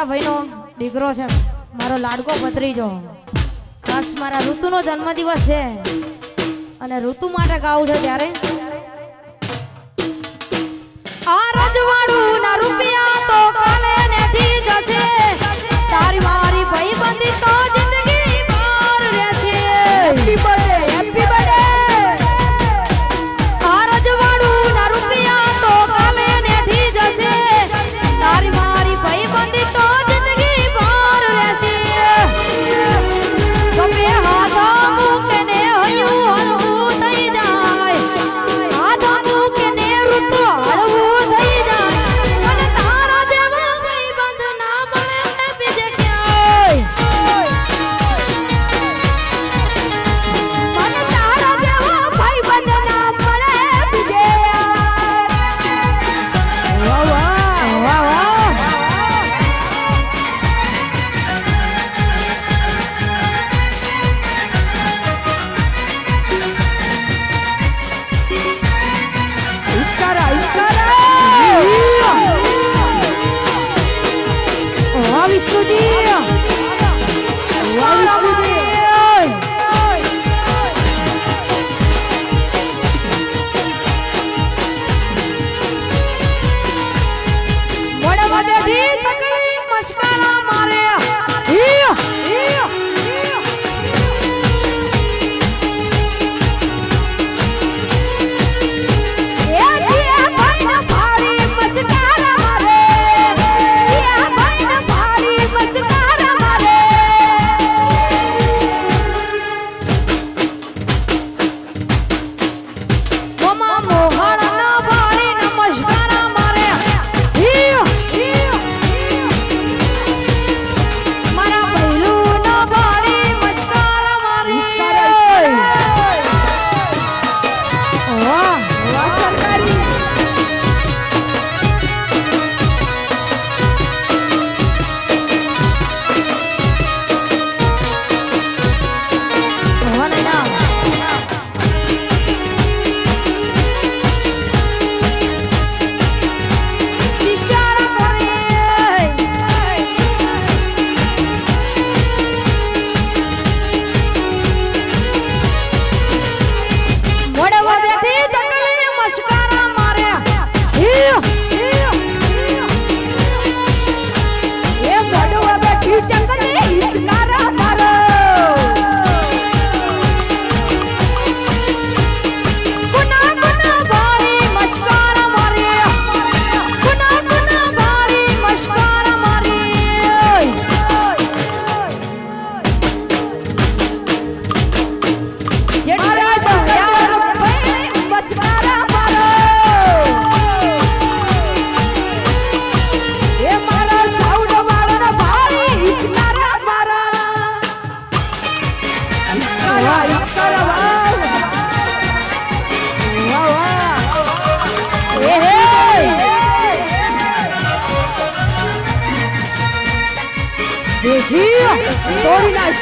મોટા ભાઈનો દીકરો છે. મારો લાડકો ભત્રીજો. ખાસ મારા ઋતુનો જન્મદિવસ છે. અને ઋતુ માટે ગાવું છે ત્યારે. આ રૂપિયા studio. Love studio. મોટા મોટેથી તકલીફ મશ્કરા માર્યા Vigia! Torre nas